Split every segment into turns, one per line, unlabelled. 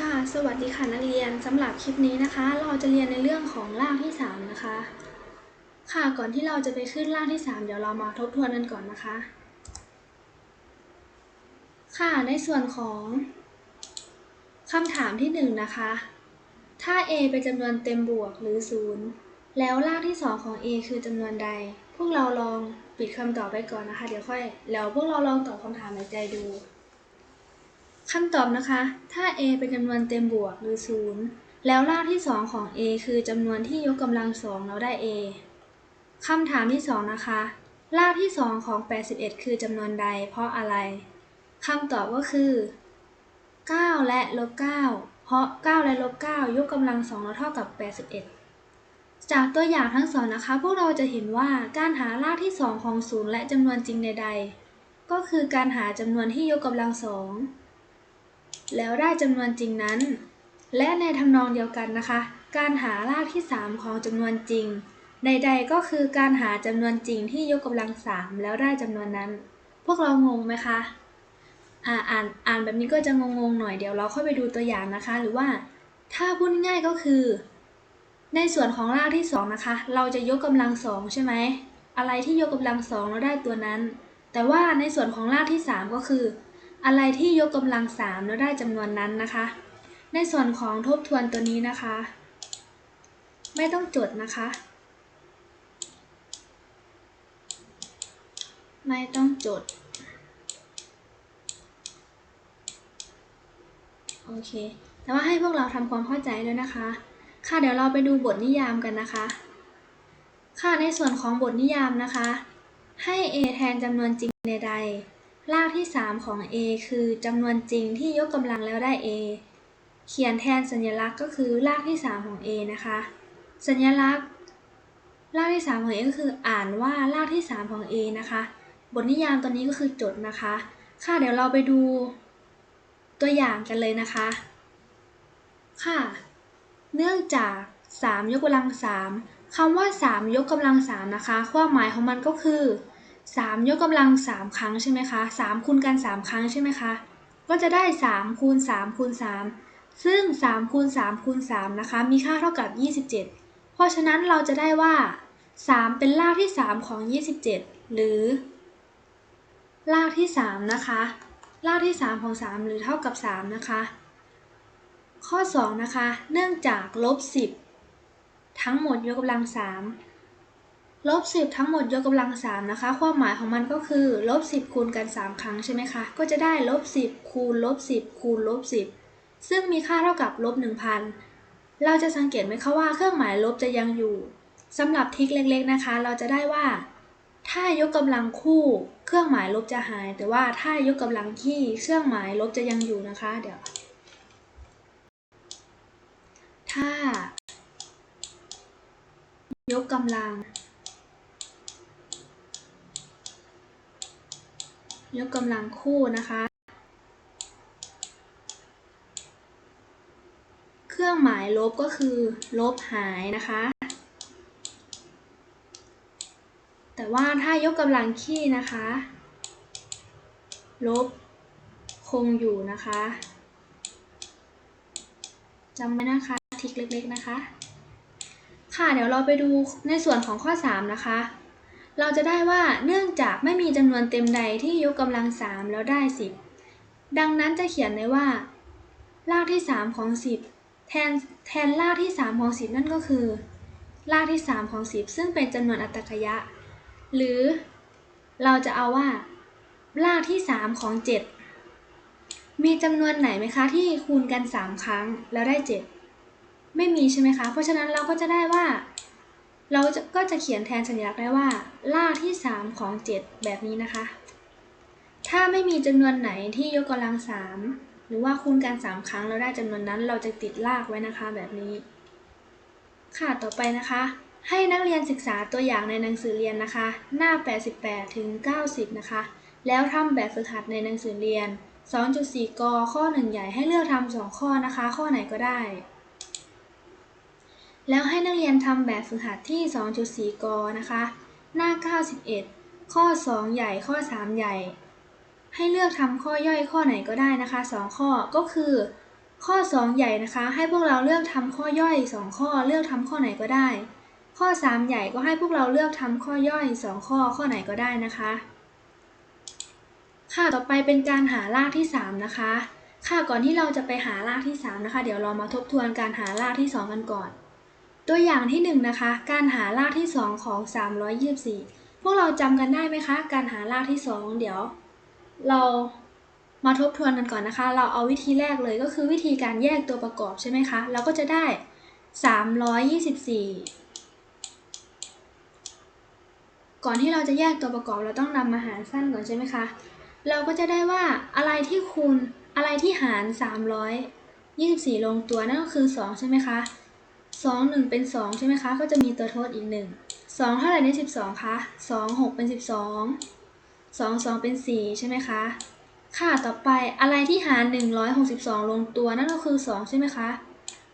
ค่ะ สวัสดีค่ะนักเรียนสำหรับคลิปนี้นะคะ เราจะเรียนในเรื่องของรากที่ 3 นะคะ ค่ะก่อนที่เราจะไปขึ้นรากที่ 3 เดี๋ยวเรามาทบทวนกันก่อนนะคะ ค่ะในส่วนของคำถามที่ 1 นะคะ ถ้า a เป็นจำนวนเต็มบวกหรือ 0 แล้วรากที่ 2 ของ a คือจำนวนใด พวกเราลองปิดคำตอบไปก่อนนะคะ เดี๋ยวค่อยแล้วพวกเราลองตอบคำถามในใจดู คำตอบนะคะ ถ้า a เป็นจำนวนเต็มบวกหรือ 0 แล้วรากที่ 2 ของ a คือจำนวนที่ยกกำลังสองแล้วได้ a คำถามที่ 2 นะคะ รากที่ 2 ของ 81 คือจำนวนใด เพราะอะไรคำตอบก็คือ 9 และลบ9เพราะ 9 และลบ9ยกกำลังสองแล้วเท่ากับ 81 จากตัวอย่างทั้งสองนะคะ พวกเราจะเห็นว่าการหารากที่ 2 ของ 0 และจำนวนจริงใด ๆ ก็คือการหาจำนวนที่ยกกำลังสอง แล้วได้จำนวนจริงนั้น และในทำนองเดียวกันนะคะ การหารากที่ 3 ของจำนวนจริง ใด ๆ ก็คือการหาจำนวนจริงที่ยกกำลัง3แล้วได้จำนวนนั้น พวกเรางงไหมคะอ่าอ่านอ่านแบบนี้ก็จะงงๆหน่อยเดี๋ยวเราค่อยไปดูตัวอย่างนะคะ หรือว่า ถ้าพูดง่ายๆก็คือ ในส่วนของรากที่ 2 นะคะ เราจะยกกำลังสองใช่ไหมอะไรที่ยกกำลังสองแล้วได้ตัวนั้น แต่ว่าในส่วนของรากที่ 3 ก็คือ อะไรที่ยกกำลังสามแล้วได้จำนวนนั้นนะคะ ในส่วนของทบทวนตัวนี้นะคะ ไม่ต้องจดนะคะ ไม่ต้องจด โอเค แต่ว่าให้พวกเราทำความเข้าใจด้วยนะคะ ค่ะเดี๋ยวเราไปดูบทนิยามกันนะคะ ค่ะในส่วนของบทนิยามนะคะ ให้ a แทนจำนวนจริงใดๆ รากที่ 3 ของ a คือจำนวนจริงที่ยกกำลังแล้วได้ a เขียนแทนสัญลักษณ์ก็คือรากที่ 3 ของ a นะคะ สัญลักษณ์ รากที่ 3 ของ a ก็คืออ่านว่ารากที่ 3 ของ a นะคะ บทนิยามตัวนี้ก็คือจดนะคะ ค่ะเดี๋ยวเราไปดูตัวอย่างกันเลยนะคะ ค่ะ เนื่องจาก 3 ยกกำลัง3คำว่า 3 ยกกำลัง3นะคะ ความหมายของมันก็คือ 3 ยกกำลัง 3 ครั้งใช่ไหมคะ3คูณกัน 3 ครั้งใช่ไหมคะ ก็จะได้ 3 คูณ 3 คูณ 3 ซึ่ง 3 คูณ 3 คูณ 3 นะคะ มีค่าเท่ากับ 27 เพราะฉะนั้นเราจะได้ว่า 3 เป็นรากที่ 3 ของ 27 หรือ รากที่ 3 นะคะ รากที่ 3 ของ 3 หรือเท่ากับ 3 นะคะ ข้อ 2 นะคะ เนื่องจากลบ 10 ทั้งหมดยกกำลัง 3 ลบ10 ทั้งหมดยกกำลัง 3 นะคะ ความหมายของมันก็คือลบ10คูณกัน 3 ครั้งใช่ไหมคะ ก็จะได้ลบ10คูณลบ10คูณลบ10 ซึ่งมีค่าเท่ากับลบ1,000 เราจะสังเกตไหมคะว่าเครื่องหมายลบจะยังอยู่สำหรับทิกเล็กๆนะคะ เราจะได้ว่า ถ้ายกกำลังคู่ เครื่องหมายลบจะหาย แต่ว่าถ้ายกกำลังคี่เครื่องหมายลบจะยังอยู่นะคะ เดี๋ยว ถ้ายกกำลัง ยกกำลังคู่นะคะ เครื่องหมายลบก็คือ ลบหายนะคะ แต่ว่าถ้ายกกำลังคี่นะคะ ลบคงอยู่นะคะจำไว้นะคะ ทิกเล็กๆนะคะ ค่ะเดี๋ยวเราไปดูในส่วนของข้อ 3 นะคะ เราจะได้ว่าเนื่องจากไม่มีจำนวนเต็มใดที่ยกกำลัง3แล้วได้ 10 ดังนั้นจะเขียนได้ว่า รากที่ 3 ของ 10 แทนแทนรากที่ 3 ของ 10 นั่นก็คือ รากที่ 3 ของ 10 ซึ่งเป็นจำนวนอัตขยะ หรือเราจะเอาว่า รากที่ 3 ของ 7 มีจำนวนไหนไหมคะที่คูณกัน 3 ครั้งแล้วได้ 7 ไม่มีใช่ไหมคะ เพราะฉะนั้นเราก็จะได้ว่า เราก็จะเขียนแทนสัญลักษณ์ได้ว่า รากที่ 3 ของ 7 แบบนี้นะคะ ถ้าไม่มีจำนวนไหนที่ยกกำลัง 3 หรือว่าคูณกัน 3 ครั้งแล้วได้จำนวนนั้น เราจะติดรากไว้นะคะแบบนี้ ค่ะต่อไปนะคะ ให้นักเรียนศึกษาตัวอย่างในหนังสือเรียนนะคะ หน้า 88 ถึง 90 นะคะ แล้วทำแบบฝึกหัดในหนังสือเรียน 2.4 ก ข้อ 1 ใหญ่ให้เลือกทำ2ข้อนะคะ ข้อไหนก็ได้ แล้วให้นักเรียนทำแบบฝึกหัดที่ 2.4 กนะคะ หน้า 91 ข้อ 2 ใหญ่ข้อ 3 ใหญ่ ให้เลือกทำข้อย่อยข้อไหนก็ได้นะคะ 2 ข้อก็คือ ข้อ 2 ใหญ่นะคะ ให้พวกเราเลือกทำข้อย่อย 2 ข้อ เลือกทำข้อไหนก็ได้ ข้อ 3 ใหญ่ก็ให้พวกเราเลือกทำข้อย่อย 2 ข้อข้อไหนก็ได้นะคะ ค่ะต่อไปเป็นการหารากที่ 3 นะคะ ค่ะก่อนที่เราจะไปหารากที่ 3 นะคะ เดี๋ยวเรามาทบทวนการหารากที่ 2 กันก่อน ตัวอย่างที่1นะคะ การหารากที่ 2 ของ 324 พวกเราจำกันได้ไหมคะ การหารากที่ 2 เดี๋ยว เรามาทบทวนกันก่อนนะคะ เราเอาวิธีแรกเลยก็คือวิธีการแยกตัวประกอบใช่ไหมคะ เราก็จะได้ 324 ก่อนที่เราจะแยกตัวประกอบเราต้องนำมาหารสั้นก่อนใช่ไหมคะ เราก็จะได้ว่าอะไรที่คูณอะไรที่หาร 324 ลงตัวนั่นก็คือ 2 ใช่ไหมคะ 2 1เป็น2ใช่ไหมคะ ก็จะมีตัวทดอีก1 2เท่าไหร่ใน12คะ2 6เป็น12 2 2เป็น4ใช่ไหมคะ ค่ะต่อไปอะไรที่หาร162ลงตัวนั่นก็คือ2ใช่ไหมคะ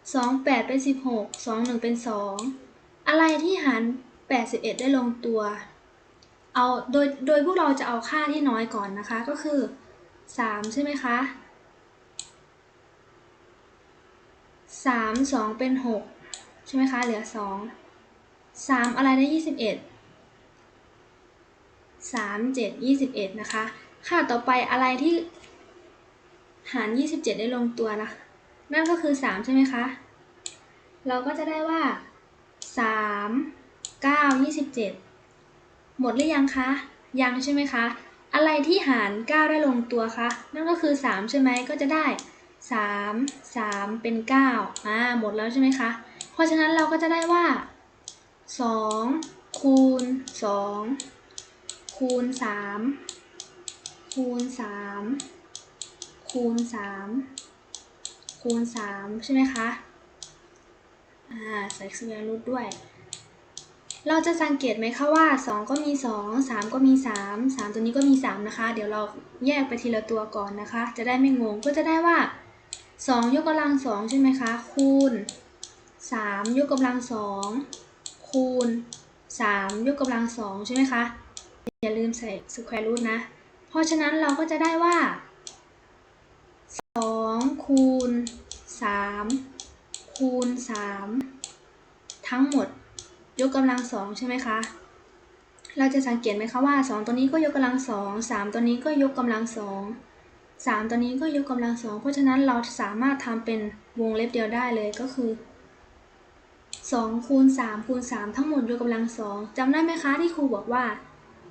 2 8เป็น16 2 1เป็น2อะไรที่หาร81ได้ลงตัว เอาโดยโดยพวกเราจะเอาค่าที่น้อยก่อนนะคะก็คือ3ใช่ไหมคะ3 2เป็น6ใช่ไหมคะ เหลือ2 3อะไรได้21 3 7 21นะคะ ค่ะต่อไปอะไรที่หาร27ได้ลงตัวนะ นั่นก็คือ3ใช่ไหมคะ เราก็จะได้ว่า3 9 27หมดหรือยังคะ ยังใช่ไหมคะ อะไรที่หาร9ได้ลงตัวคะ นั่นก็คือ3ใช่ไหมก็จะได้3 3เป็น9อ่าหมดแล้วใช่ไหมคะ ราะฉะนั้นเราก็จะได้ว่า 2 คูณ 2 คูณ 3 คูณ 3 คูณ 3 คูณ 3 ใช่ไหมคะ อ่า ใส่สแควร์รูทด้วย เราจะสังเกตไหมคะว่า 2 ก็มี 2 3 ก็มี 3 3 ตัวนี้ก็มี 3 นะคะ เดี๋ยวเราแยกไปทีละตัวก่อนนะคะ จะได้ไม่งง ก็จะได้ว่า 2 ยกกำลัง 2 ใช่ไหมคะ คูณ 3 ยกกำลัง2คูณ 3 ยกกำลัง2ใช่ไหมคะ อย่าลืมใส่สแควร์รูทนะ เพราะฉะนั้นเราก็จะได้ว่า 2 คูณ 3 คูณ 3 ทั้งหมดยกกำลัง2ใช่ไหมคะเราจะสังเกตไหมคะว่า 2 ตัวนี้ก็ยกกำลัง2 3ตัวนี้ก็ยกกำลัง2 3ตัวนี้ก็ยกกำลัง2เพราะฉะนั้นเราสามารถทำเป็นวงเล็บเดียวได้เลยก็คือ 2คูณ3คูณ3ทั้งหมดยกกำลัง2จำได้ไหมคะที่ครูบอกว่า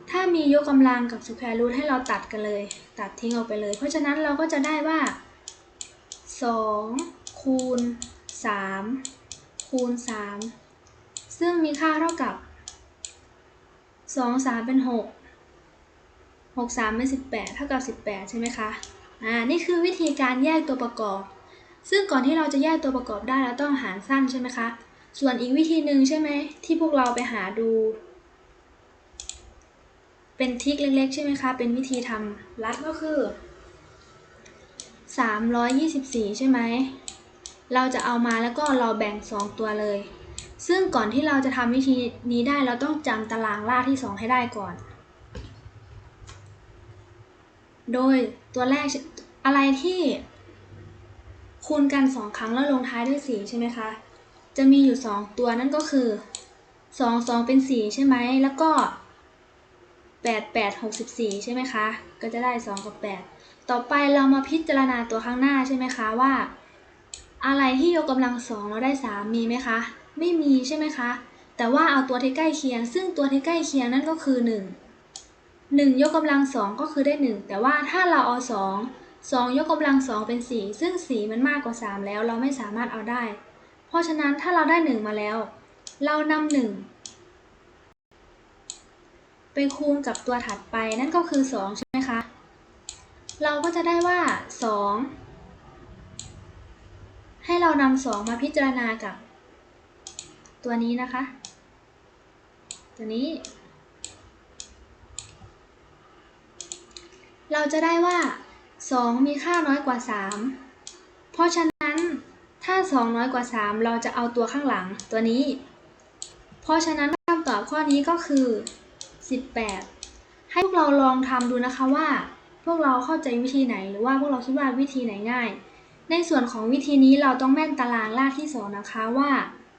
ถ้ามียกกำลังกับสแควร์รูทให้เราตัดกันเลย ตัดทิ้งออกไปเลย เพราะฉะนั้นเราก็จะได้ว่า 2 คูณ 3 คูณ 3 ซึ่งมีค่าเท่ากับ 2 3 เป็น 6 6 3 เป็น 18 เท่ากับ 18 ใช่ไหมคะ อ่า นี่คือวิธีการแยกตัวประกอบ ซึ่งก่อนที่เราจะแยกตัวประกอบได้เราต้องหารสั้นใช่ไหมคะ ส่วนอีกวิธีหนึ่งใช่ไหมที่พวกเราไปหาดู เป็นทริคเล็กๆ ใช่ไหมคะ เป็นวิธีทำลัดก็คือ 324 ใช่ไหม เราจะเอามาแล้วก็เราแบ่ง 2 ตัวเลย ซึ่งก่อนที่เราจะทำวิธีนี้ได้เราต้องจำตารางรากที่ 2 ให้ได้ก่อน โดยตัวแรกอะไรที่คูณกัน 2 ครั้งแล้วลงท้ายด้วย 4 ใช่ไหมคะ จะมีอยู่ 2 ตัวนั่นก็คือ 2 2 เป็น 4 ใช่ไหม แล้วก็ 8 8 64 ใช่ไหมคะ ก็จะได้ 2 กับ 8 ต่อไปเรามาพิจารณาตัวข้างหน้าใช่ไหมคะว่า อะไรที่ยกกำลังสองแล้วได้ 3 มีไหมคะ ไม่มีใช่ไหมคะ แต่ว่าเอาตัวที่ใกล้เคียง ซึ่งตัวที่ใกล้เคียงนั่นก็คือ 1 1 ยกกำลังสองก็คือได้ 1 แต่ว่าถ้าเราเอา 2 2 ยกกำลังสองเป็น 4 ซึ่ง 4 มันมากกว่า 3 แล้วเราไม่สามารถเอาได้ เพราะฉะนั้นถ้าเราได้ 1 มาแล้ว เรานำ1ไปคูณกับตัวถัดไปนั่นก็คือ 2 ใช่ไหมคะ เราก็จะได้ว่า 2 ให้เรานำสองมาพิจารณากับ ตัวนี้นะคะ ตัวนี้ เราจะได้ว่า 2 มีค่าน้อยกว่า 3 เพราะฉะนั้น 2 น้อยกว่า 3 เราจะเอาตัวข้างหลังตัวนี้ เพราะฉะนั้นคำตอบข้อนี้ก็คือ 18 ให้พวกเราลองทำดูนะคะว่า พวกเราเข้าใจวิธีไหน หรือว่าพวกเราคิดว่าวิธีไหนง่าย ในส่วนของวิธีนี้เราต้องแม่นตารางรากที่สองนะคะว่า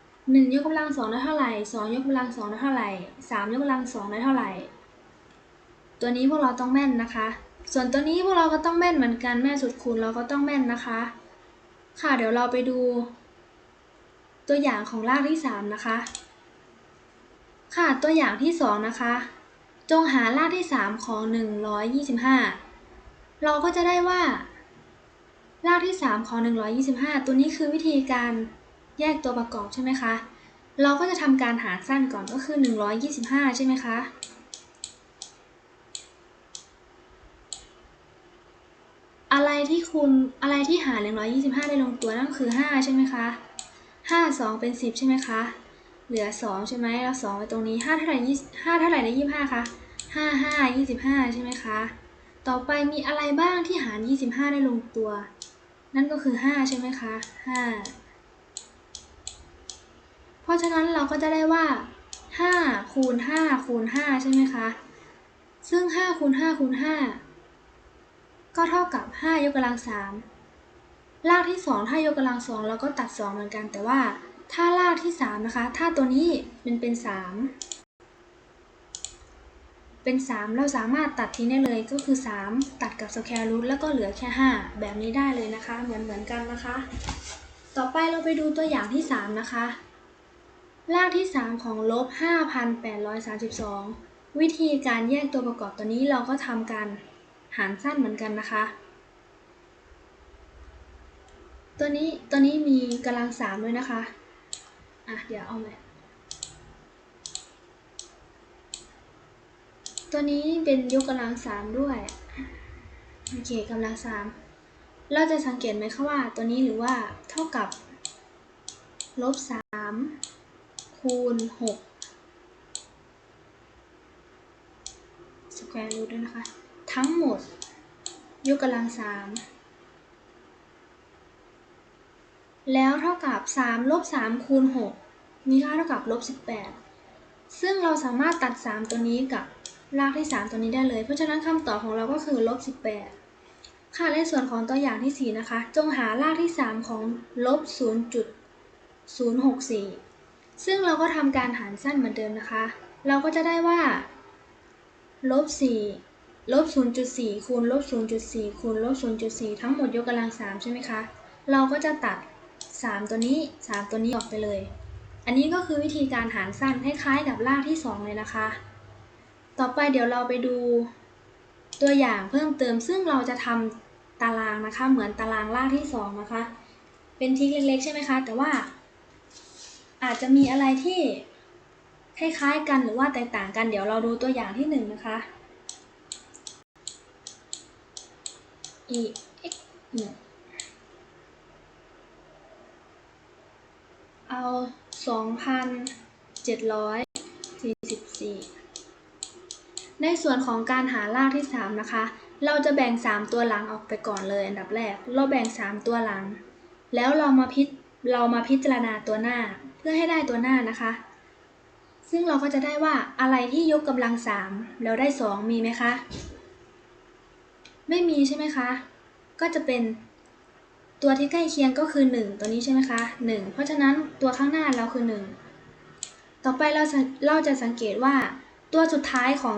1ยกกำลังสองได้เท่าไหร่2ยกกำลังสองได้เท่าไหร่3ยกกำลังสองได้เท่าไหร่ ตัวนี้พวกเราต้องแม่นนะคะ ส่วนตัวนี้พวกเราก็ต้องแม่นเหมือนกันแม่สุดคูณเราก็ต้องแม่นนะคะ ค่ะเดี๋ยวเราไปดู ตัวอย่างของรากที่ 3 นะคะ ค่ะตัวอย่างที่ 2 นะคะ จงหารากที่ 3 ของ 125 เราก็จะได้ว่า รากที่ 3 ของ 125 ตัวนี้คือวิธีการแยกตัวประกอบใช่ไหมคะ เราก็จะทำการหารสั้นก่อนก็คือ 125 ใช่ไหมคะ อะไร ที่คูณอะไรที่หาร125 ได้ลงตัวนั่นคือ 5 ใช่ไหมคะ 5 2 เป็น 10 ใช่ไหมคะ เหลือ 2 ใช่ไหมแล้ว2ไว้ตรงนี้ 5 เท่าไหร่25เท่าไหร่ได้25คะ5 5 25 ใช่ไหมคะ ต่อไปมีอะไรบ้างที่หาร 25 ได้ลงตัว นั่นก็คือ 5 ใช่ไหมคะ 5 เพราะฉะนั้นเราก็จะได้ว่า 5 คูณ 5 คูณ 5 ใช่ไหมคะ ซึ่ง 5 คูณ 5 คูณ 5 ก็เท่ากับ 5 ยกกำลัง3รากที่ 2 ถ้ายกกำลัง2เราก็ตัด 2 เหมือนกัน แต่ว่าถ้ารากที่ 3 นะคะ ถ้าตัวนี้มันเป็น 3 เป็น 3 เราสามารถตัดทิ้งได้เลยก็คือ 3 ตัดกับ square root แล้วก็เหลือแค่ 5 แบบนี้ได้เลยนะคะ เหมือนเหมือนกันนะคะ ต่อไปเราไปดูตัวอย่างที่ 3 นะคะ รากที่ 3 ของลบ 5,832 วิธีการแยกตัวประกอบตัวนี้เราก็ทำการ หารสั้นเหมือนกันนะคะ ตัวนี้ตัวนี้มีกำลัง3ด้วยนะคะ อะเดี๋ยวเอาใหม่ตัวนี้เป็นยกกำลัง3ด้วย โอเคกำลัง3เราจะสังเกตไหมคะว่าตัวนี้หรือว่าเท่ากับลบ3คูณ6สแควร์รูทด้วยนะคะ ทั้งหมด ยกกำลัง3แล้วเท่ากับ3ลบ3คูณ6มีค่าเท่ากับลบ18 ซึ่งเราสามารถตัด 3 ตัวนี้กับรากที่ 3 ตัวนี้ได้เลย เพราะฉะนั้นคำตอบของเราก็คือลบ18 ค่ะในส่วนของตัวอย่างที่ 4 นะคะ จงหารากที่ 3 ของลบ0.064 ซึ่งเราก็ทำการหารสั้นเหมือนเดิมนะคะ เราก็จะได้ว่าลบ4 ลบ 0.4 คูณลบ 0.4 คูณลบ 0.4 ทั้งหมดยกกำลัง 3 ใช่ไหมคะ เราก็จะตัด 3 ตัวนี้ 3 ตัวนี้ออกไปเลย อันนี้ก็คือวิธีการหารสั้นคล้ายๆกับรากที่ 2 เลยนะคะ ต่อไปเดี๋ยวเราไปดูตัวอย่างเพิ่มเติม ซึ่งเราจะทำตารางนะคะ เหมือนตารางรากที่ 2 นะคะ เป็นทิกเล็กๆ ใช่ไหมคะ แต่ว่า อาจจะมีอะไรที่คล้ายๆกันหรือว่าแตกต่างกัน เดี๋ยวเราดูตัวอย่างที่ 1 นะคะ e x 1เอา 2,744 ในส่วนของการหารากที่ 3 นะคะ เราจะแบ่ง 3 ตัวหลังออกไปก่อนเลยอันดับแรก เราแบ่ง 3 ตัวหลัง แล้วเรามาพิเรามาพิจารณาตัวหน้า เพื่อให้ได้ตัวหน้านะคะ ซึ่งเราก็จะได้ว่าอะไรที่ยกกำลัง 3 แล้วได้ 2 มีไหมคะ ไม่มีใช่ไหมคะ ก็จะเป็นตัวที่ใกล้เคียงก็คือ 1 ตัวนี้ใช่ไหมคะ 1 เพราะฉะนั้นตัวข้างหน้าเราคือ 1 ต่อไปเราเราจะสังเกตว่าตัวสุดท้ายของ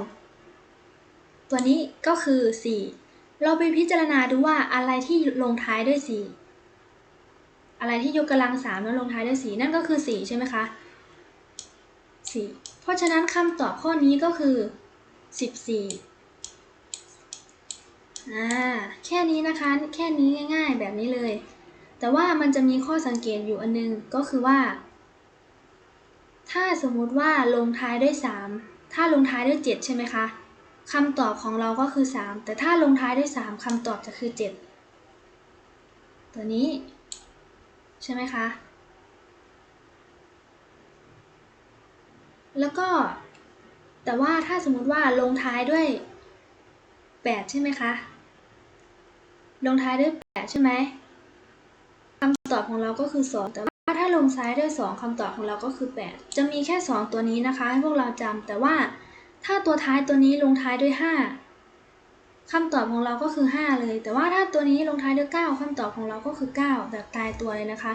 ตัวนี้ก็คือ 4 เราไปพิจารณาดูว่าอะไรที่ลงท้ายด้วย 4 อะไรที่ยกกำลัง3แล้วลงท้ายด้วย 4 นั่นก็คือ 4 ใช่ไหมคะ 4 เพราะฉะนั้นคำตอบข้อนี้ก็คือ 14 อ่าแค่นี้นะคะ แค่นี้ง่าย ๆ แบบนี้เลย แต่ว่ามันจะมีข้อสังเกตอยู่อันนึงก็คือว่า ถ้าสมมุติว่าลงท้ายด้วย 3 ถ้าลงท้ายด้วย 7 ใช่ไหมคะคำตอบของเราก็คือ 3 แต่ถ้าลงท้ายด้วย 3คำตอบจะคือ 7 ตัวนี้ ใช่ไหมคะ แล้วก็ แต่ว่าถ้าสมมุติว่าลงท้ายด้วย 8 ใช่ไหมคะ ลงท้ายด้วย8ใช่ไหมคำตอบของเราก็คือ 2 แต่ว่าถ้าลงท้ายด้วย 2คำตอบของเราก็คือ 8 จะมีแค่ 2 ตัวนี้นะคะ ให้พวกเราจำแต่ว่าถ้าตัวท้ายตัวนี้ลงท้ายด้วยคำตอบของเราก็คือ 5 เลย แต่ว่าถ้าตัวนี้ลงท้ายด้วย 9คำตอบของเราก็คือ 9 แบบตายตัวเลยนะคะ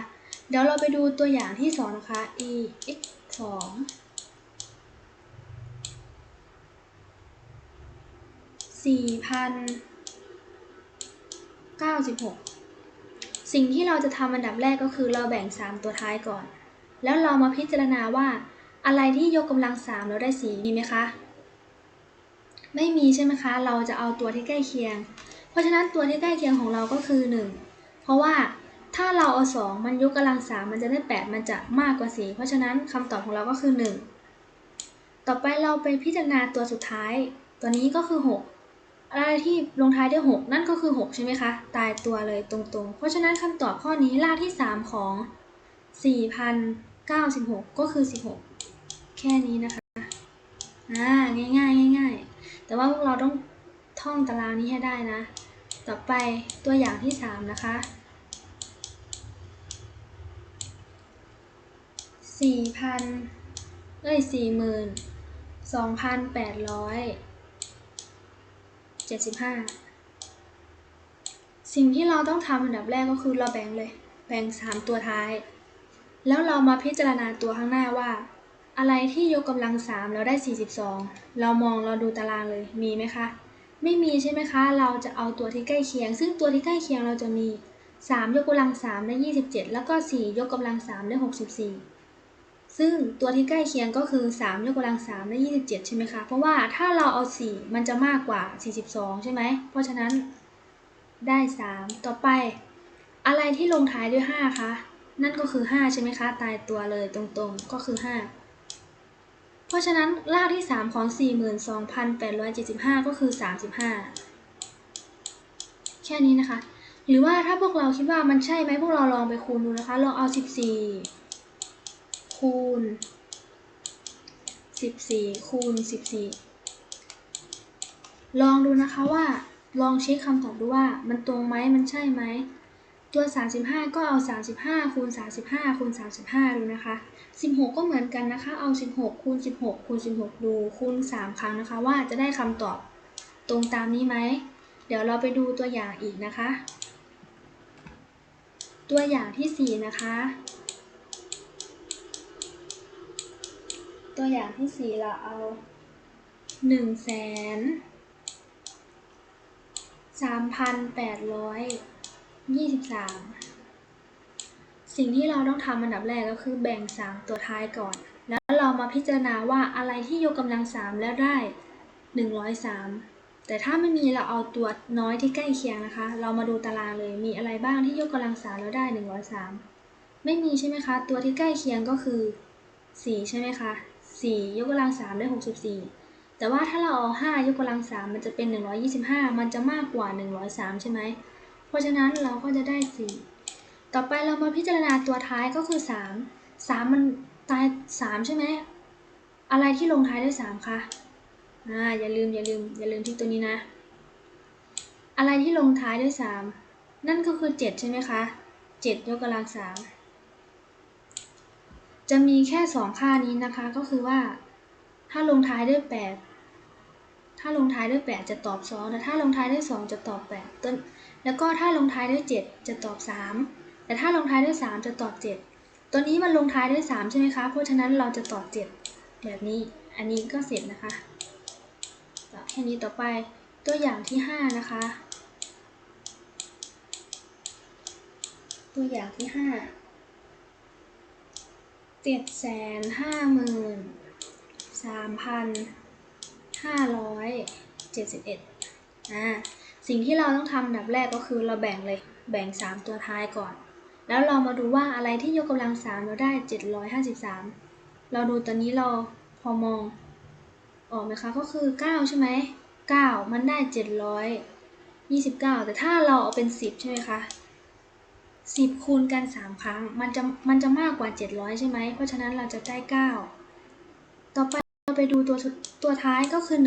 เดี๋ยวเราไปดูตัวอย่างที่ 2 นะคะ e x 2สี่พัน เก้าสิบหกสิ่งที่เราจะทำอันดับแรกก็คือเราแบ่ง 3 ตัวท้ายก่อน แล้วเรามาพิจารณาว่า อะไรที่ยกกำลัง 3 แล้วได้สีมีไหมคะ ไม่มีใช่ไหมคะ เราจะเอาตัวที่ใกล้เคียง เพราะฉะนั้นตัวที่ใกล้เคียงของเราก็คือ 1 เพราะว่าถ้าเราเอา 2 มันยกกำลัง 3 มันจะได้ 8 มันจะมากกว่า 4 เพราะฉะนั้นคำตอบของเราก็คือ 1 ต่อไปเราไปพิจารณาตัวสุดท้าย ตัวนี้ก็คือ 6 อะไรที่ลงท้ายด้วย 6 นั่นก็คือ 6 ใช่ไหมคะ ตายตัวเลยตรงๆ เพราะฉะนั้นคำตอบข้อนี้รากที่ 3 ของ 4,096 ก็คือ 16 แค่นี้นะคะอ่าง่ายๆง่ายๆ แต่ว่าพวกเราต้องท่องตารางนี้ให้ได้นะ ต่อไปตัวอย่างที่ 3 นะคะ 4,000เอ้ย 40,000 2,800 75 สิ่งที่เราต้องทำอันดับแรกก็คือเราแบ่งเลย แบ่ง 3 ตัวท้าย แล้วเรามาพิจารณาตัวข้างหน้าว่า อะไรที่ยกกำลัง3แล้วได้ 42 เรามองเราดูตารางเลยมีไหมคะ ไม่มีใช่ไหมคะ เราจะเอาตัวที่ใกล้เคียง ซึ่งตัวที่ใกล้เคียงเราจะมี 3 ยกกำลัง 3 ได้ 27 แล้วก็ 4 ยกกำลัง 3 ได้ 64 ซึ่งตัวที่ใกล้เคียงก็คือ 3 ยกกำลัง 3 ได้ 27 ใช่ไหมคะ เพราะว่าถ้าเราเอา 4 มันจะมากกว่า 42 ใช่ไหม เพราะฉะนั้นได้ 3 ต่อไป อะไรที่ลงท้ายด้วย 5 คะ นั่นก็คือ 5 ใช่ไหมคะ ตายตัวเลยตรงๆ ก็คือ 5 เพราะฉะนั้นรากที่ 3 ของ 42,875 ก็คือ 35 แค่นี้นะคะ หรือว่าถ้าพวกเราคิดว่ามันใช่ไหมพวกเราลองไปคูณดูนะคะ ลองเอา 14 คูณ14คูณ14ลองดูนะคะว่าลองเช็คคำตอบดูว่ามันตรงไหมมันใช่ไหมตัว 35 ก็เอา 35คูณ35คูณ35 ดูนะคะ 16 ก็เหมือนกันนะคะ เอา 16คูณ16คูณ16 ดูคูณ 3 ครั้งนะคะ ว่าจะได้คำตอบตรงตามนี้ไหม เดี๋ยวเราไปดูตัวอย่างอีกนะคะ ตัวอย่างที่ 4 นะคะ ตัวอย่างที่4เราเอา1แสน3,800 23สิ่งที่เราต้องทำอันดับแรกก็คือแบ่ง3ตัวท้ายก่อน แล้วเรามาพิจารณาว่าอะไรที่ยกกำลัง3แล้วได้103แต่ถ้าไม่มีเราเอาตัวน้อยที่ใกล้เคียงนะคะ เรามาดูตารางเลยมีอะไรบ้างที่ยกกำลัง3แล้วได้103ไม่มีใช่ไหมคะ ตัวที่ใกล้เคียงก็คือ4ใช่ไหมคะ 4 ยกกำลัง3ได้ 64 แต่ว่าถ้าเราเอา 5 ยกกำลัง 3 มันจะเป็น 125 มันจะมากกว่า 103 ใช่ไหม เพราะฉะนั้นเราก็จะได้ 4 ต่อไปเรามาพิจารณาตัวท้ายก็คือ 3 3 มันตาย 3 ใช่ไหม อะไรที่ลงท้ายด้วย 3 คะ อ่า อย่าลืมอย่าลืมอย่าลืมที่ตัวนี้นะ อะไรที่ลงท้ายด้วย 3 นั่นก็คือ 7 ใช่ไหมคะ 7 ยกกำลัง 3 จะมีแค่ 2 ค่านี้นะคะ ก็คือว่า ถ้าลงท้ายด้วย 8 ถ้าลงท้ายด้วย 8 จะตอบ 2 แต่ถ้าลงท้ายด้วย 2 จะตอบ 8 ต้น แล้วก็ถ้าลงท้ายด้วย 7 จะตอบ 3 แต่ถ้าลงท้ายด้วย 3 จะตอบ 7 ตัวนี้มันลงท้ายด้วย 3 ใช่ไหมคะ เพราะฉะนั้นเราจะตอบ 7 แบบนี้ อันนี้ก็เสร็จนะคะตอบแค่นี้ต่อไป ตัวอย่างที่ 5 นะคะ ตัวอย่างที่ 5 เจ็ดแสนห้าหมื่นสามพันห้าร้อยเจ็ดสิบเอ็ดอ่าสิ่งที่เราต้องทำดับแรกก็คือเราแบ่งเลยแบ่ง 3 ตัวท้ายก่อน แล้วเรามาดูว่าอะไรที่ยกกำลัง 3 เราได้ 753 เราดูตัวนี้เราพอมองออกไหมคะก็คือ 9 ใช่ไหม9 มันได้ 729 แต่ถ้าเราเอาเป็น 10 ใช่ไหมคะ 10คูณกัน3ครั้ง มันจะมันจะมากกว่า700ใช่ไหม เพราะฉะนั้นเราจะได้9ต่อไปเราไปดูตัวตัวท้ายก็คือ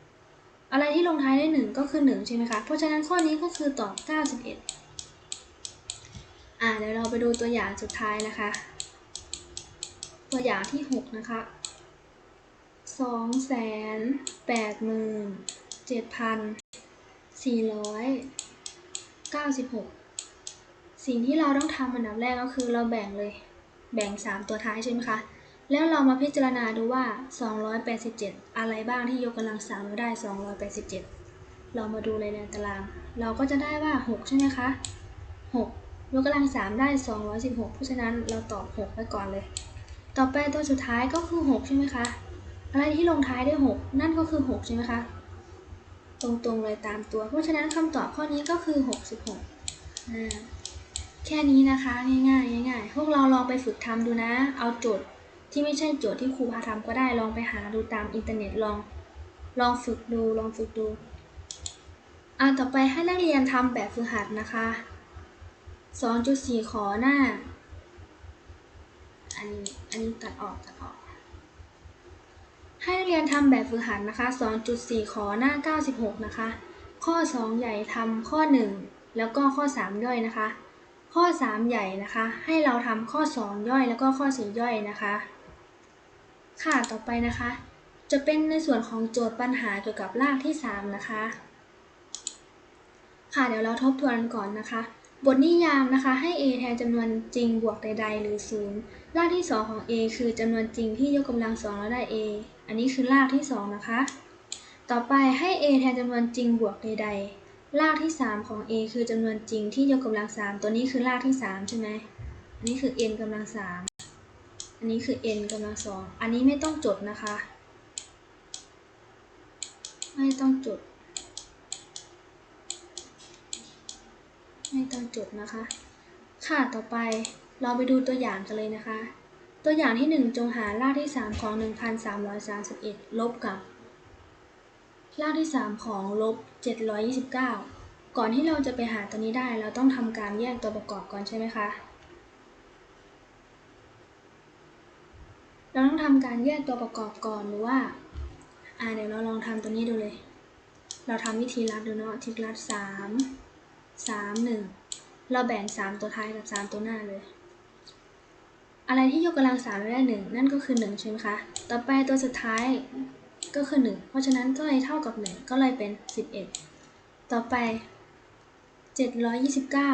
1อะไรที่ลงท้ายด้วย1ก็คือ1ใช่ไหมคะ เพราะฉะนั้นข้อนี้ก็คือตอบ91อ่าเดี๋ยวเราไปดูตัวอย่างสุดท้ายนะคะ ตัวอย่างที่6นะคะ2 8 7 0 0 496สิ่ สิ่งที่เราต้องทำอันดับแรกก็คือเราแบ่งเลย แบ่ง 3 ตัวท้ายใช่ไหมคะ แล้วเรามาพิจารณาดูว่า 287 อะไรบ้างที่ยกกำลังสามเราได้ 287 เรามาดูเลยในตาราง เราก็จะได้ว่า 6 ใช่ไหมคะ 6 ยกกำลังสามได้ 216 เพราะฉะนั้นเราตอบ 6ไว้ก่อนเลย ต่อไปตัวสุดท้ายก็คือ 6 ใช่ไหมคะ อะไรที่ลงท้ายด้วย 6 นั่นก็คือ 6 ใช่ไหมคะ ตรงๆเลยตามตัว เพราะฉะนั้นคำตอบข้อนี้ก็คือ 66อ่า แค่นี้นะคะง่ายๆง่ายๆพวกเราลองไปฝึกทำดูนะ เอาโจทย์ที่ไม่ใช่โจทย์ที่ครูพาทำก็ได้ลองไปหาดูตามอินเทอร์เน็ตลองลองฝึกดูลองฝึกดูอ่าต่อไปให้นักเรียนทำแบบฝึกหัดนะคะ 2.4 ขอหน้า อันนี้อันนี้ตัดออกตัดออก ให้นักเรียนทำแบบฝึกหัดนะคะ 2.4 ขอหน้า 96 นะคะ ข้อ 2 ใหญ่ทำข้อ 1 แล้วก็ข้อ 3 ย่อยนะคะ ข้อ 3 ใหญ่นะคะ ให้เราทำข้อ 2 ย่อยแล้วก็ข้อ 4 ย่อยนะคะ ค่ะต่อไปนะคะ จะเป็นในส่วนของโจทย์ปัญหาเกี่ยวกับรากที่ 3 นะคะ ค่ะเดี๋ยวเราทบทวนก่อนนะคะ บทนิยามนะคะให้ a แทนจำนวนจริงบวกใด ๆ หรือ 0 รากที่ 2 ของ a คือจำนวนจริงที่ยกกำลังสองแล้วได้ a อันนี้คือรากที่ 2 นะคะ ต่อไปให้ a แทนจำนวนจริงบวกใดๆ รากที่ 3 ของ a คือจำนวนจริงที่ยกกำลัง3ตัวนี้คือรากที่ 3 ใช่ไหมอันนี้คือ n กำลัง3อันนี้คือ n กำลัง2อันนี้ไม่ต้องจดนะคะ ไม่ต้องจด ไม่ต้องจดนะคะ ค่ะต่อไปเราไปดูตัวอย่างกันเลยนะคะ ตัวอย่างที่ 1 จงหารากที่ 3 ของ 1331 ลบกับ รากที่ 3 ของลบ 729 ก่อนที่เราจะไปหาตัวนี้ได้เราต้องทำการแยกตัวประกอบก่อนใช่ไหมคะ เราต้องทำการแยกตัวประกอบก่อนหรือว่า อ่าเดี๋ยวเราลองทำตัวนี้ดูเลย เราทำวิธีรัดดูเนาะทิกรัดสามสามหนึ่งเราแบ่งสามตัวท้ายกับสามตัวหน้าเลย อะไรที่ยกกำลังสามได้หนึ่งนั่นก็คือหนึ่งใช่ไหมคะ ต่อไปตัวสุดท้าย ก็คือหนึ่งเพราะฉะนั้นก็เลยเท่ากับหนึ่งก็เลยเป็นสิบเอ็ดต่อไปเจ็ดร้อยยี่สิบเก้า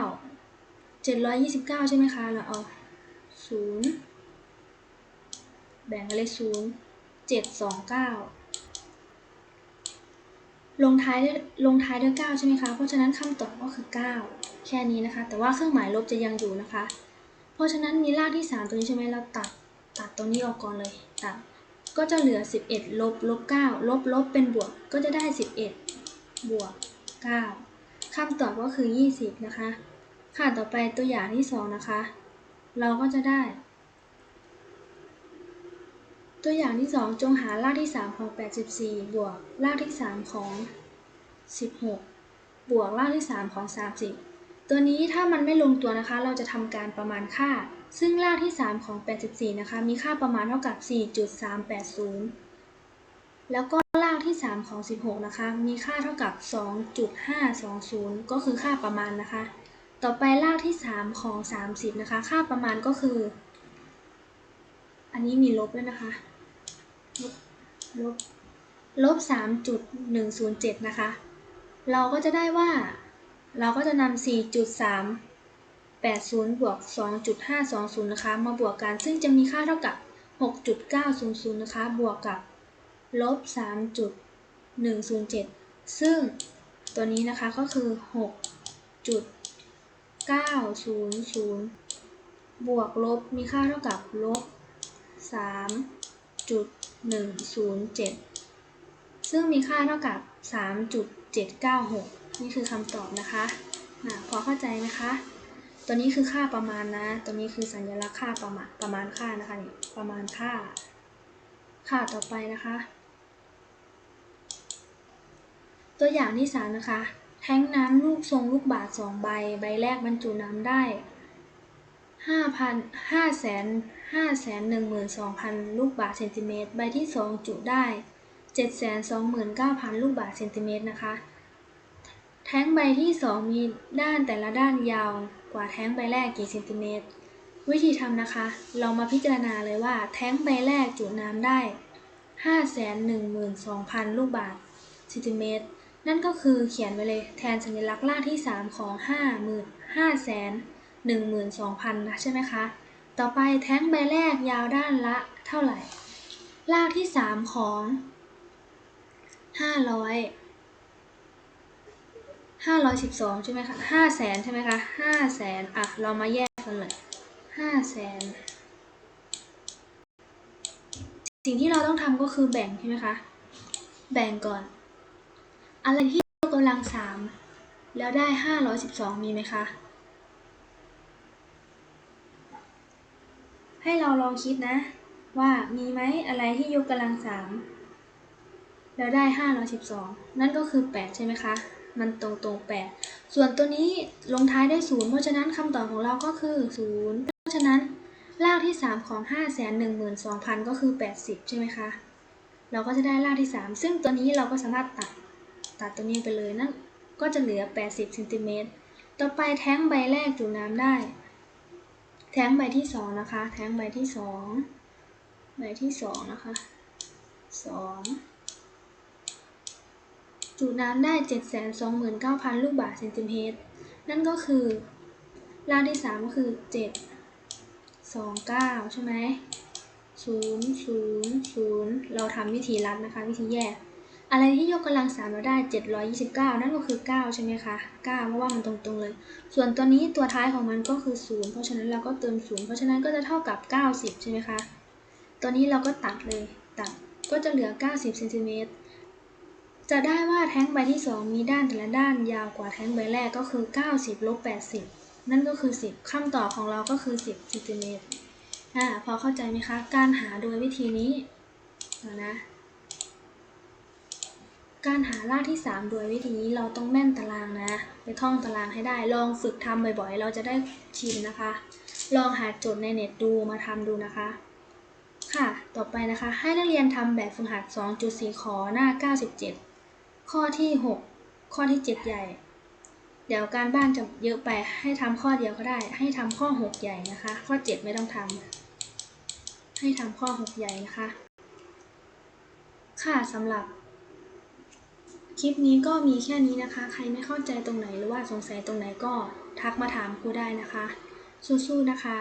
เจ็ดร้อยยี่สิบเก้าใช่ไหมคะ เราเอาศูนย์แบ่งกันเลยศูนย์เจ็ดสองเก้าลงท้ายด้วยลงท้ายด้วย 9 ใช่ไหมคะ เพราะฉะนั้นคำตอบก็คือ 9 แค่นี้นะคะ แต่ว่าเครื่องหมายลบจะยังอยู่นะคะ เพราะฉะนั้นมีรากที่ 3 ตัวนี้ใช่ไหมเราตัดตัดตรงนี้ออกก่อนเลยตัด ก็จะเหลือ 11 ลบลบ9ลบลบเป็นบวกก็จะได้ 11 บวก 9คำตอบก็คือ 20 นะคะ ค่ะต่อไปตัวอย่างที่ 2 นะคะ เราก็จะได้ ตัวอย่างที่ 2 จงหารากที่ 3 ของ 84 บวกรากที่ 3 ของ 16 บวกรากที่ 3 ของ 30 ตัวนี้ถ้ามันไม่ลงตัวนะคะ เราจะทำการประมาณค่า ซึ่งรากที่ 3 ของ 84 นะคะ มีค่าประมาณเท่ากับ 4.380 แล้วก็รากที่ 3 ของ 16 นะคะ มีค่าเท่ากับ 2.520 ก็คือค่าประมาณนะคะ ต่อไปรากที่ 3 ของ 30 นะคะ ค่าประมาณก็คือ อันนี้มีลบด้วยนะคะ ลบ ลบลบสามจุดหนึ่งศูนย์เจ็ดนะคะ เราก็จะได้ว่า เราก็จะนำสี่ จุดสามแปดศูนย์บวกสองจุดห้าสองศูนย์นะคะ มาบวกกัน ซึ่งจะมีค่าเท่ากับหกจุดเก้าศูนย์ศูนย์นะคะ บวกกับ ลบสามจุดหนึ่งศูนย์เจ็ดซึ่งตัวนี้นะคะก็คือหกจุดเก้าศูนย์ศูนย์บวกลบมีค่าเท่ากับ ลบสามจุด107 ซึ่งมีค่าเท่ากับ 3.796 นี่คือคำตอบนะคะอะพอเข้าใจไหมคะ ตัวนี้คือค่าประมาณนะ ตัวนี้คือสัญลักษณ์ค่าประมาณประมาณค่านะคะนี่ประมาณค่า ค่าต่อไปนะคะ ตัวอย่างที่3นะคะ แท้งน้ำลูกทรงลูกบาศก์2ใบ ใบแรกบรรจุน้ำได้ห้าพันห้าแสนห้าแสนหนึ่งหมื่นสองพันลูกบาศก์เซนติเมตร ใบที่สองจุได้เจ็ดแสนสองหมื่นเก้าพันลูกบาศก์เซนติเมตรนะคะ แท้งใบที่สองมีด้านแต่ละด้านยาว กว่าแท้งใบแรกกี่เซนติเมตร วิธีทำนะคะ เรามาพิจารณาเลยว่า แท้งใบแรกจุน้ำได้ห้าแสนหนึ่งหมื่นสองพันลูกบาศก์เซนติเมตร นั่นก็คือเขียนไปเลยแทนสัญลักษณ์รากที่ 3 ของ 5 5แสน12,000นะใช่ไหมคะ ต่อไปแท้งใบแรกยาวด้านละเท่าไหร่รากที่ 3 ของ 500 512ใช่ไหมคะ5แสนใช่ไหมคะ5แสนอะ เรามาแยกกันเลย5แสนสิ่งที่เราต้องทำก็คือแบ่งใช่ไหมคะ แบ่งก่อน อะไรที่ยกกำลังสามแล้วได้ห้าร้อยสิบสองมีไหมคะ ให้เราลองคิดนะ ว่ามีไหมอะไรที่ยกกำลังสามแล้วได้ห้าร้อยสิบสองนั่นก็คือแปดใช่ไหมคะ มันตรงตรงแปดส่วนตัวนี้ลงท้ายด้วยศูนย์เพราะฉะนั้นคำตอบของเราก็คือศูนย์เพราะฉะนั้นรากที่ 3 ของ 5 1 2 0 0 0 ก็คือ 80 ใช่ไหมคะ เราก็จะได้รากที่ 3 ซึ่งตัวนี้เราก็สามารถตัด ตัดตัวนี้ไปเลยนั่นก็จะเหลือ 80เซนติเมตร ต่อไปแท้งใบแรกจุน้ำได้ แท้งใบที่ 2 นะคะ แท้งใบที่ 2 ใบที่ 2 นะคะ 2 จุน้ำได้ 729,000 ลูกบาศก์เซนติเมตร นั่นก็คือรากที่ 3 ก็คือ7สองเก้าใช่ไหมศูนย์ศูนย์ศูนย์เราทำวิธีรัดนะคะ วิธีแยก อะไรที่ยกกำลังสามเราได้เจ็ดร้อยยี่สิบเก้านั่นก็คือเก้าใช่ไหมคะเก้าเพราะว่ามันตรงๆเลย ส่วนตัวนี้ตัวท้ายของมันก็คือศูนย์เพราะฉะนั้นเราก็เติมศูนย์เพราะฉะนั้นก็จะเท่ากับเก้าสิบใช่ไหมคะ ตัวนี้เราก็ตัดเลย ตัด ก็จะเหลือเก้าสิบเซนติเมตร จะได้ว่าแท้งใบที่สองมีด้านแต่ละด้านยาวกว่าแท้งใบแรกก็คือเก้าสิบลบแปดสิบนั่นก็คือ 10คำตอบของเราก็คือ 10เซนติเมตรอ่าพอเข้าใจไหมคะ การหาโดยวิธีนี้นะ การหารากที่ 3 โดยวิธีนี้เราต้องแม่นตารางนะ ไปท่องตารางให้ได้ ลองฝึกทำบ่อยๆ เราจะได้ชินนะคะ ลองหาโจทย์ในเน็ตดูมาทำดูนะคะค่ะ ต่อไปนะคะ ให้นักเรียนทำแบบฝึกหัด 2.4 ขอหน้า 97 ข้อที่ 6 ข้อที่ 7 ใหญ่ เดี๋ยวการบ้านจะเยอะไปให้ทำข้อเดียวก็ได้ ให้ทำข้อ 6 ใหญ่นะคะ ข้อ 7 ไม่ต้องทำให้ทำข้อ 6 ใหญ่นะคะค่ะสำหรับ คลิปนี้ก็มีแค่นี้นะคะ ใครไม่เข้าใจตรงไหนหรือว่าสงสัยตรงไหนก็ทักมาถามครูได้นะคะ สู้ๆนะคะ